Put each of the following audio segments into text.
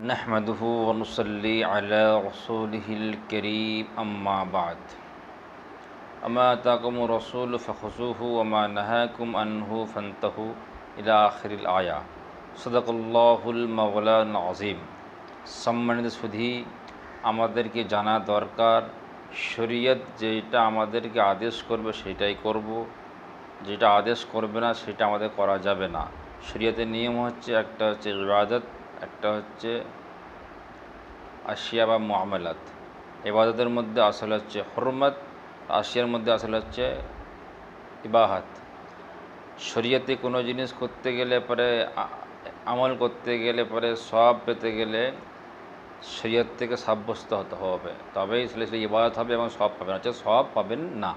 نحمده ونصلي على رسوله الكريم أما بعد أما أتاكم الرسول فخذوه وما نهاكم عنه فانتهوا إلى آخر الآية صدق الله المولان العظيم সম্মানিত সুধী আমাদেরকে জানা দরকার শরীয়ত যেটা আমাদেরকে আদেশ করবে সেটাই করব যেটা আদেশ করবে না সেটা আমাদের করা যাবে না শরীয়তের নিয়ম হচ্ছে একটা হচ্ছে ইবাদত একটা হচ্ছে আশিয়া বা মুআমালাত। ইবাদতের মধ্যে আসলে হচ্ছে হরমত আশিয়ার মধ্যে আসলে হচ্ছে ইবাহাত। শরীয়তে কোনো জিনিস করতে গেলে পরে আমল করতে গেলে পরে সব পেতে গেলে শরীয়ত থেকে সাব্যস্ত হতে হবে। তবেই সেটা ইবাদত হবে এবং সব পাবেন হচ্ছে সব পাবেন না।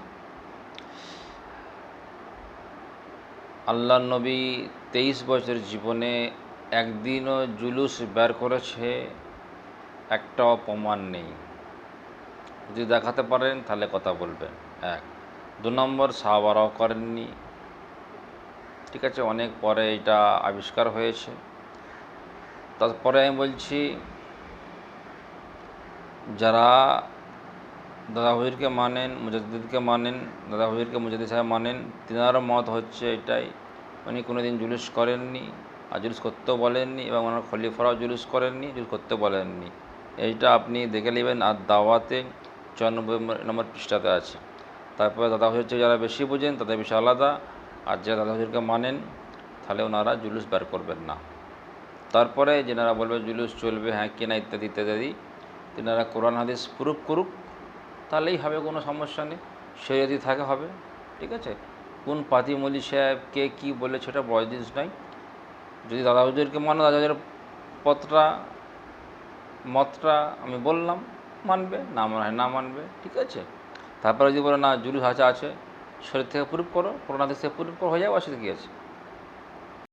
আল্লাহ নবী তেইশ বছর জীবনে একদিনও জুলুস বের করেছে একটাও প্রমাণ নেই। যদি দেখাতে পারেন, তাহলে কথা বলবেন। এক, দু নম্বর সাহাবারাও করেননি। ঠিক আছে, অনেক পরে এটা আবিষ্কার হয়েছে। তারপরে আমি বলছি, যারা দাদা হুজুরকে মানেন, মুজাদ্দিদকে মানেন, দাদা হুজুরকে মুজাদ্দিদ সাহেব মানেন, তিনারও মত হচ্ছে এটাই। উনি কোনো দিন জুলুস করেননি। জুলুস করতেও বলেননি এবং ওনার খলিফারাও জুলুস করেননি, জুলুস করতে বলেননি। এইটা আপনি দেখে নেবেন আর দাওয়াতে চুরানব্বই নম্বর পৃষ্ঠাতে আছে। তারপরে দাদা থেকে যারা বেশি বোঝেন তাদের বিষয় আলাদা, আর যারা দাদা হুজুরকে মানেন তাহলে ওনারা জুলুস বের করবেন না। তারপরে যেনারা বলবে জুলুস চলবে হ্যাঁ কি না ইত্যাদি ইত্যাদি, তেনারা কোরআন হাদিস প্রুফ করুক, তাহলেই হবে, কোনো সমস্যা নেই। সে যদি থাকে, হবে, ঠিক আছে? কোন পাতি মলি সাহেব কে কী বলে সেটা বড় জিনিস নাই যদি দাদা হুজুরকে মানো দাদা হুজুরের পথটা, মতটা আমি বললাম, মানবে, না মনে হয় না মানবে, ঠিক আছে। তারপরে যদি বলে, না, জুলুস আছে আছে, শরীর থেকে প্রুফ করো করোনা থেকে প্রুফ করো, হয়ে যাবে, অসুবিধা কী আছে?